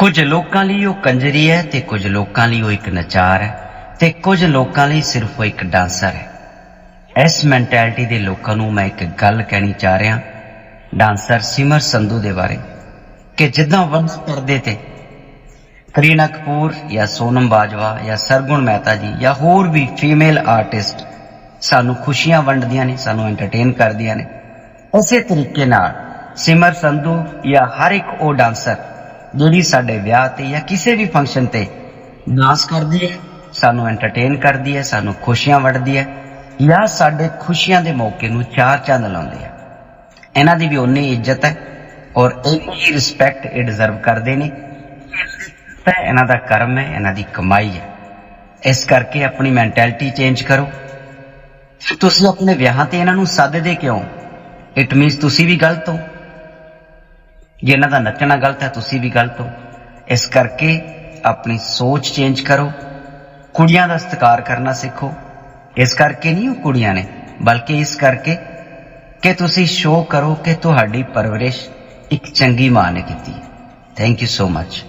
ਕੁਝ ਲੋਕਾਂ ਲਈ ਉਹ ਕੰਜਰੀ ਹੈ ਤੇ ਕੁਝ ਲੋਕਾਂ ਲਈ ਉਹ ਇੱਕ ਨਚਾਰ ਹੈ ਤੇ ਕੁਝ ਲੋਕਾਂ ਲਈ ਸਿਰਫ ਉਹ ਇੱਕ ਡਾਂਸਰ ਹੈ। ਇਸ ਮੈਂਟੈਲਿਟੀ ਦੇ ਲੋਕਾਂ ਨੂੰ ਮੈਂ ਇੱਕ ਗੱਲ ਕਹਿਣੀ ਚਾਹ ਰਿਹਾ, ਡਾਂਸਰ ਸਿਮਰ ਸੰਧੂ ਦੇ ਬਾਰੇ, ਕਿ ਜਿੱਦਾਂ ਵੰਸ ਪਰਦੇ ਤੇ ਕਰੀਨਾ ਕਪੂਰ ਜਾਂ ਸੋਨਮ ਬਾਜਵਾ ਜਾਂ ਸਰਗੁਣ ਮਹਿਤਾ ਜੀ ਜਾਂ ਹੋਰ ਵੀ ਫੀਮੇਲ ਆਰਟਿਸਟ ਸਾਨੂੰ ਖੁਸ਼ੀਆਂ ਵੰਡਦੀਆਂ ਨੇ, ਸਾਨੂੰ ਐਂਟਰਟੇਨ ਕਰਦੀਆਂ ਨੇ, ਉਸੇ ਤਰੀਕੇ ਨਾਲ ਸਿਮਰ ਸੰਧੂ ਜਾਂ ਹਰ ਇੱਕ ਉਹ ਡਾਂਸਰ ਜਿਹੜੀ ਸਾਡੇ ਵਿਆਹ ਤੇ ਜਾਂ ਕਿਸੇ ਵੀ ਫੰਕਸ਼ਨ ਤੇ ਡਾਂਸ ਕਰਦੀ ਹੈ, ਸਾਨੂੰ ਐਂਟਰਟੇਨ ਕਰਦੀ ਹੈ, ਸਾਨੂੰ ਖੁਸ਼ੀਆਂ ਵੰਡਦੀ ਹੈ ਜਾਂ ਸਾਡੇ ਖੁਸ਼ੀਆਂ ਦੇ ਮੌਕੇ ਨੂੰ ਚਾਰ ਚੰਦ ਲਾਉਂਦੀ ਹੈ। ਇਹਨਾਂ ਦੀ ਵੀ ਉਨੀ ਇੱਜ਼ਤ ਹੈ ਔਰ ਇੰਨੀ ਰਿਸਪੈਕਟ ਇਹ ਡਿਜ਼ਰਵ ਕਰਦੇ ਨੇ। ਤਾਂ ਇਹਨਾਂ ਦਾ ਕਰਮ ਹੈ, ਇਹਨਾਂ ਦੀ ਕਮਾਈ ਹੈ। ਇਸ ਕਰਕੇ ਆਪਣੀ ਮੈਂਟੈਲਿਟੀ ਚੇਂਜ ਕਰੋ। ਤੁਸੀਂ ਆਪਣੇ ਵਿਆਹਾਂ ਤੇ ਇਹਨਾਂ ਨੂੰ ਸੱਦਦੇ ਕਿਉਂ? ਇਟ ਮੀਨਸ ਤੁਸੀਂ ਵੀ ਗਲਤ ਹੋ। ਜੇ ਇਹਨਾਂ ਦਾ ਨੱਚਣਾ ਗਲਤ ਹੈ, ਤੁਸੀਂ ਵੀ ਗਲਤ ਹੋ। ਇਸ ਕਰਕੇ ਆਪਣੀ ਸੋਚ ਚੇਂਜ ਕਰੋ। ਕੁੜੀਆਂ ਦਾ ਸਤਿਕਾਰ ਕਰਨਾ ਸਿੱਖੋ। ਇਸ ਕਰਕੇ ਨਹੀਂ ਉਹ ਕੁੜੀਆਂ ਨੇ, ਬਲਕਿ ਇਸ ਕਰਕੇ ਕਿ ਤੁਸੀਂ ਸ਼ੋਅ ਕਰੋ ਕਿ ਤੁਹਾਡੀ ਪਰਵਰਿਸ਼ ਇੱਕ ਚੰਗੀ ਮਾਂ ਨੇ ਕੀਤੀ। Thank you so much